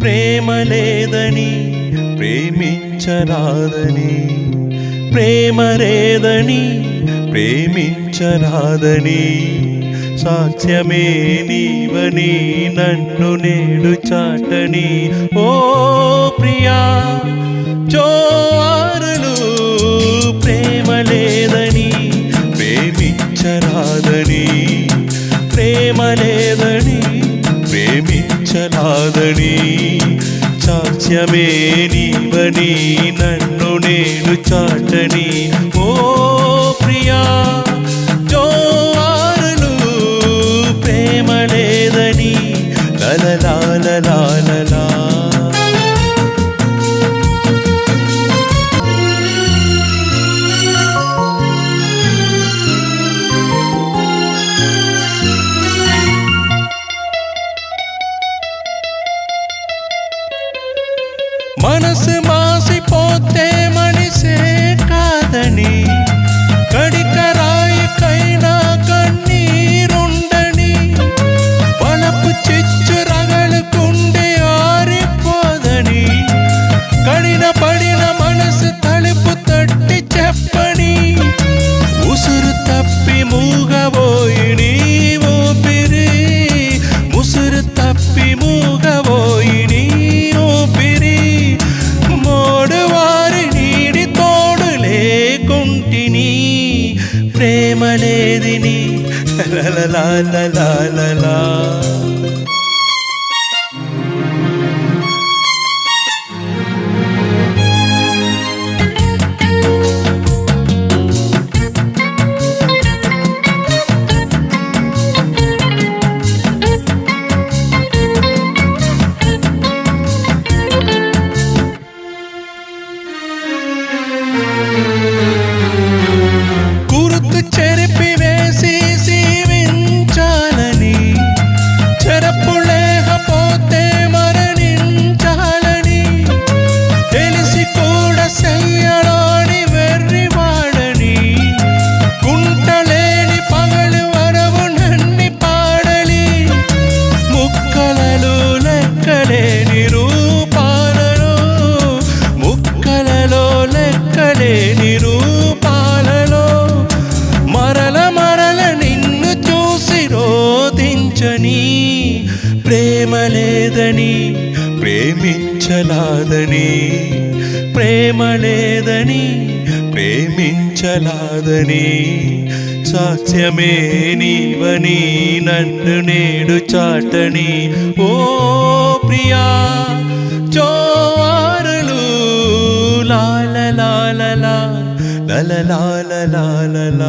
ప్రేమ లేదని ప్రేమించరాదని ప్రేమ లేదని ప్రేమించరాదని సాక్ష్యమే నీవని నన్ను నేడు చాటని ఓ ప్రియా చోరులు లేదని ప్రేమించలాదని సాక్ష్యమే నీవని నన్ను నేను చాటని. ఓ ప్రియా జోవారులు ప్రేమ లేదని లలలాలలాలలా மனசு மாசி போத்தே மணி சேர்க்காதனே 啦啦啦啦啦啦啦。లేదని ప్రేమ లేదని ప్రేమించలాదని ప్రేమ లేదని ప్రేమించలాదని సాక్ష్యమే నీవని నన్ను నేడు చాటని. ఓ ప్రియా జోవారులు లాల లాల లాల లాల లాల